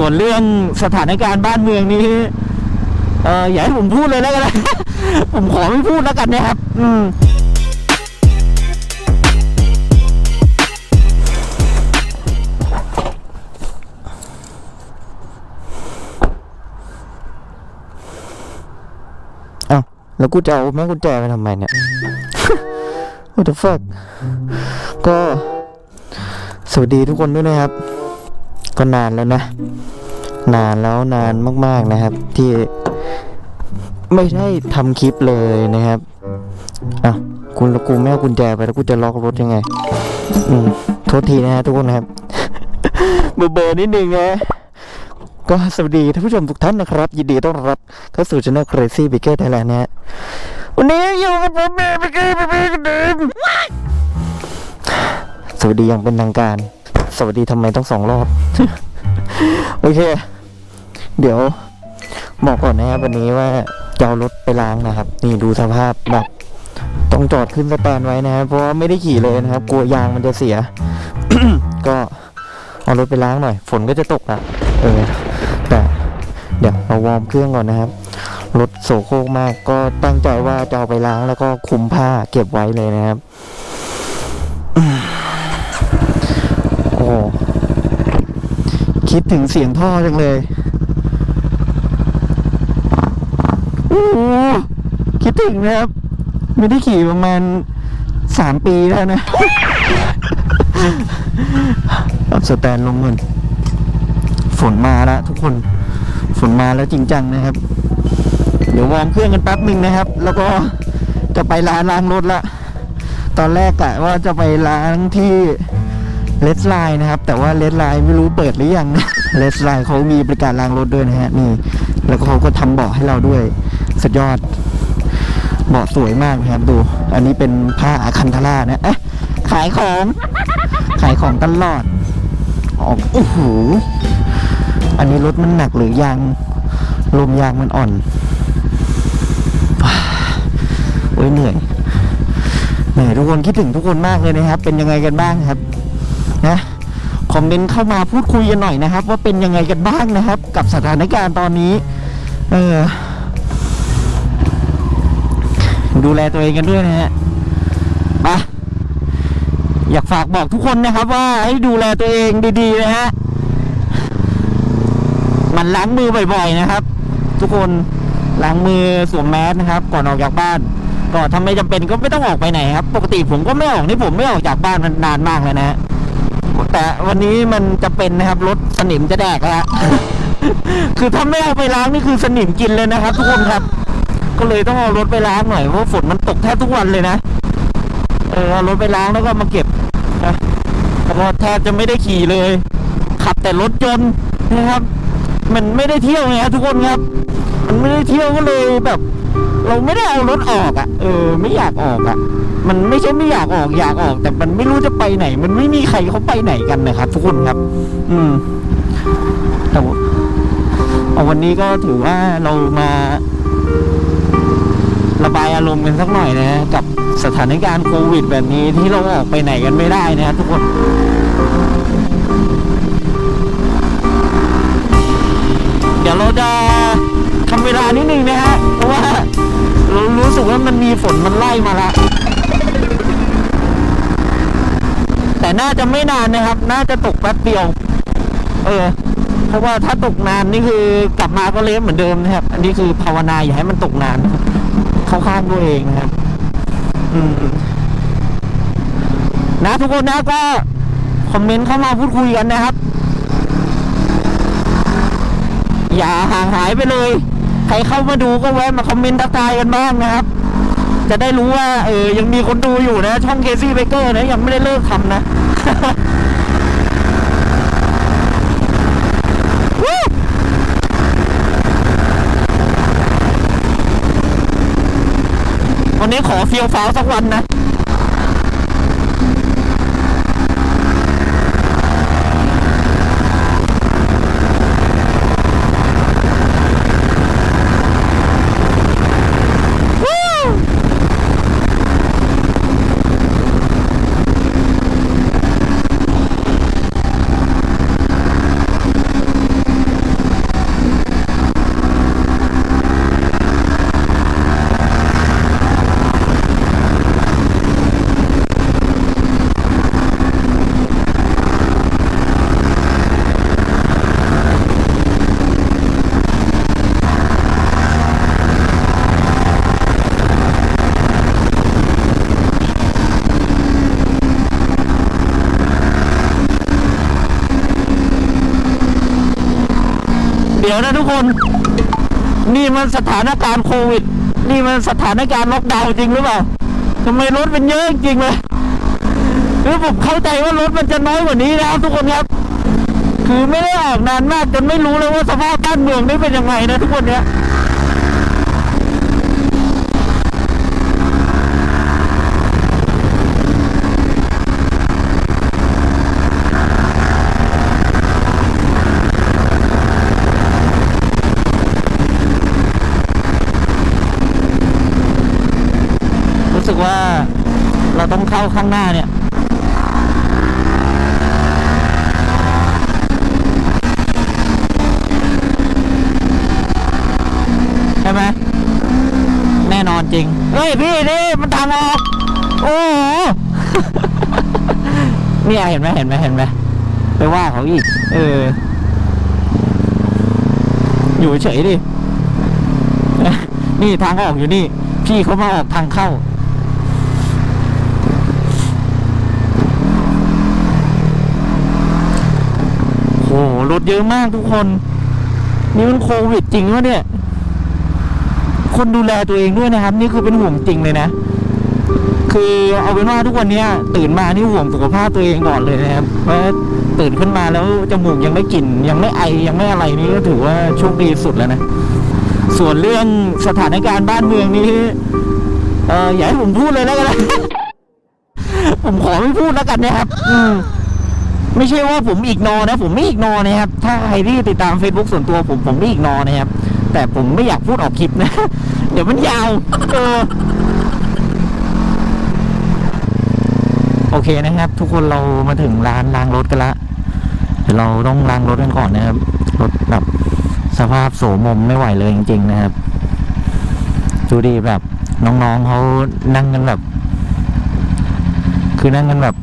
ส่วนเรื่องสถานการณ์บ้านเมืองนี้เอออย่าให้ผมพูดเลยแล้วกันนะผมขอไม่พูดแล้วกันนะครับ อืมอ้าแล้วกูจะเอาแม่กุญแจไปทำไมเนี่ย What the fuck ก็สวัสดีทุกคนด้วยนะครับ ก็นานแล้วนะ นานแล้วนานมากๆนะครับ ที่ไม่ได้ทำคลิปเลยนะครับอะคุณล้วกูไม่เอากุญแจไปแล้วกูจะล็อกรถยังไง อืมโทษทีนะฮะทุกคนนะครับเบอร์เบอร์นิดนึงนะก็สวัสดีท่านผู้ชมทุกท่านนะครับ ยินดีต้อนรับเข้าสู่ช่อง Crazy b i g g e r Thailand นะฮะวันนี้อยู่กับผมเองเบเกอร์เบเกอร์เดิมสวัสดีอย่างเป็นทางการ สวัสดีทำไมต้องสองรอบ โอเค เดี๋ยวบอกก่อนนะครับวันนี้ว่าจะเอารถไปล้างนะครับ นี่ดูสภาพแบบต้องจอดขึ้นสแตนไว้นะครับเพราะว่าไม่ได้ขี่เลยนะครับ กลัวยางมันจะเสีย ก็เอารถไปล้างหน่อย ฝนก็จะตกละเออแต่เดี๋ยวเราวอร์มเครื่องก่อนนะครับรถโสโครกมากก็ตั้งใจว่าจะเอาไปล้างแล้วก็คุมผ้าเก็บไว้เลยนะครับ โอ้คิดถึงเสียงท่อจังเลยโอ้โหคิดถึงนะครับ ไม่ได้ขี่ประมาณสามปีแล้วนะปรับสแตนลงเงินฝนมาแล้วทุกคน ฝนมาแล้วจริงจังนะครับ เดี๋ยววอร์มเครื่องกันแป๊บหนึ่งนะครับ แล้วก็จะไปร้านล้างรถละ ตอนแรกกะว่าจะไปล้างที่ เลสไลน์นะครับ แต่ว่าเลสไลน์ไม่รู้เปิดหรือยังเลสไลน์เขามีบริการล้างรถด้วยนะฮะนี่แล้วเขาก็ทำเบาะให้เราด้วยสุดยอดเบาะสวยมากนะครับดู อันนี้เป็นผ้าอาคันทาร่านะเอ๊ะขายของ ขายของตลอดออกโอ้โหอันนี้รถมันหนักหรือยางลมยางมันอ่อนโอ้ยเหนื่อยเหนื่อยทุกคนคิดถึงทุกคนมากเลยนะครับ เป็นยังไงกันบ้างครับ นะคอมเมนต์เข้ามาพูดคุยกันหน่อยนะครับ ว่าเป็นยังไงกันบ้างนะครับ กับสถานการณ์ตอนนี้ เออดูแลตัวเองกันด้วยนะฮะไปอยากฝากบอกทุกคนนะครับ ว่าให้ดูแลตัวเองดีๆนะฮะมันล้างมือบ่อยๆนะครับ ทุกคนล้างมือสวมแมสนะครับ ก่อนออกจากบ้านก็ถ้าไม่จำเป็นก็ไม่ต้องออกไปไหนครับ ปกติผมก็ไม่ออกนี่ผมไม่ออกจากบ้านมันนานมากเลยนะฮะ แต่วันนี้มันจะเป็นนะครับรถสนิมจะแดกแล้ว คือถ้าไม่เอาไปล้างนี่คือสนิมกินเลยนะครับ ทุกคนครับ ก็เลยต้องเอารถไปล้างหน่อยเพราะฝนมันตกแทบทุกวันเลยนะเออเอารถไปล้างแล้วก็มาเก็บนะแล้วก็แทบจะไม่ได้ขี่เลย ขับแต่รถยนต์นะครับ มันไม่ได้เที่ยวไงครับทุกคนครับ มันไม่ได้เที่ยวก็เลยแบบ เราไม่ได้เอารถออกอะ่ะ เออ ไม่อยากออกอะ่ะ มันไม่ใช่ไม่อยากออกอยากออก แต่มันไม่รู้จะไปไหน มันไม่มีใครเขาไปไหนกันนะครับ ทุกคนครับ อืมแต่เอาวันนี้ก็ถือว่าเรามาระบายอารมณ์กันสักหน่อยนะฮะกับสถานการณ์โควิด แบบนี้ที่เราออกไปไหนกันไม่ได้นะครับทุกคนเดี๋ยวเราจะทำเวลานิดนึงนะฮะเพราะว่าเรารู้สึกว่ามันมีฝนมันไล่มาละ แต่น่าจะไม่นานนะครับ น่าจะตกแป๊บเดียว เออ เพราะว่าถ้าตกนานนี่คือกลับมาก็เละเหมือนเดิมนะครับ อันนี้คือภาวนาอย่าให้มันตกนานเข้าข้างตัวเองนะครับ อืม นะทุกคนนะก็คอมเมนต์เข้ามาพูดคุยกันนะครับ อย่าห่างหายไปเลย ใครเข้ามาดูก็แวะมาคอมเมนต์ทักทายกันบ้างนะครับ จะได้รู้ว่าเออยังมีคนดูอยู่นะ ช่องเคซี่เบเกอร์นะ ยังไม่ได้เลิกทำนะวันนี้ขอเฟียวฟ้าสักวันนะ ยวนะทุกคน นี่มันสถานการณ์โควิด นี่มันสถานการณ์ล็อกดาวน์จริงหรือเปล่าทำไมรถเป็นเยอะจริงเลยคือผมเข้าใจว่ารถมันจะน้อยกว่านี้นะครับทุกคนครับ คือไม่ได้ออกนานมากจนไม่รู้เลยว่าสภาพบ้านเมืองนี่เป็นยังไงนะทุกคนเนี่ย รู้สึกว่า เราต้องเข้าข้างหน้าเนี่ยใช่ไหมแน่นอนจริง เฮ้ยพี่นี่มันทางออก โอ้โหเนี่ยเห็นไหมเห็นไหมเห็นไหมไปว่าเขาอีก เออ อยู่เฉยดิ นี่ทางออกอยู่นี่ พี่เขามาออกทางเข้า โอ้โหร ถเยอะมากทุกคน นี่มันโควิดจริงวะเนี่ย คนดูแลตัวเองด้วยนะครับ นี่คือเป็นห่วงจริงเลยนะ คือเอาเป็นว่าทุกวันนี้ตื่นมานี่ห่วงสุขภาพตัวเองก่อนเลยนะครับเพราะตื่นขึ้นมาแล้วจมูกยังไม่กลิ่น ยังไม่ไอยังไม่อะไรนี่ก็ถือว่าโชคดีสุดแล้วนะ ส่วนเรื่องสถานการณ์บ้านเมืองนี้เอออย่าให้ผมพูดเลยแล้วกันผมขอไม่พูดแล้วกันนะครับ อืม ไม่ใช่ว่าผมอีกนอนะ ผมไม่อีกนอนะครับ ถ้าใครที่ติดตาม Facebook ส่วนตัวผมผมไม่อีกนอนะครับ แต่ผมไม่อยากพูดออกคลิปนะ เดี๋ยวมันยาวเออโอเคนะครับ ทุกคนเรามาถึงร้านล้างรถกันละเดี๋ยวเราต้องล้างรถกันก่อนนะครับ รถแบบสภาพโสมมไม่ไหวเลยจริง ๆ นะครับดูดีแบบน้องๆเขานั่งกันแบบ คือนั่งกันแบบ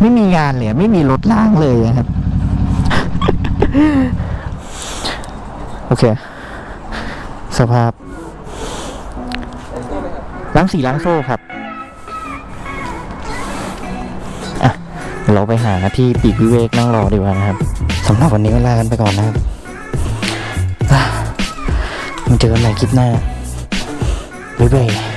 ไม่มีงานเลยไม่มีรถล้างเลยนะครับ โอเค สภาพล้างสีล้างโซ่ครับอะเราไปหาที่ปีกวิเวกนั่งรอดีกว่านะครับสำหรับวันนี้ก็ลากันไปก่อนนะครับอะมาเจอกันใหม่คลิปหน้าบ๊ายบาย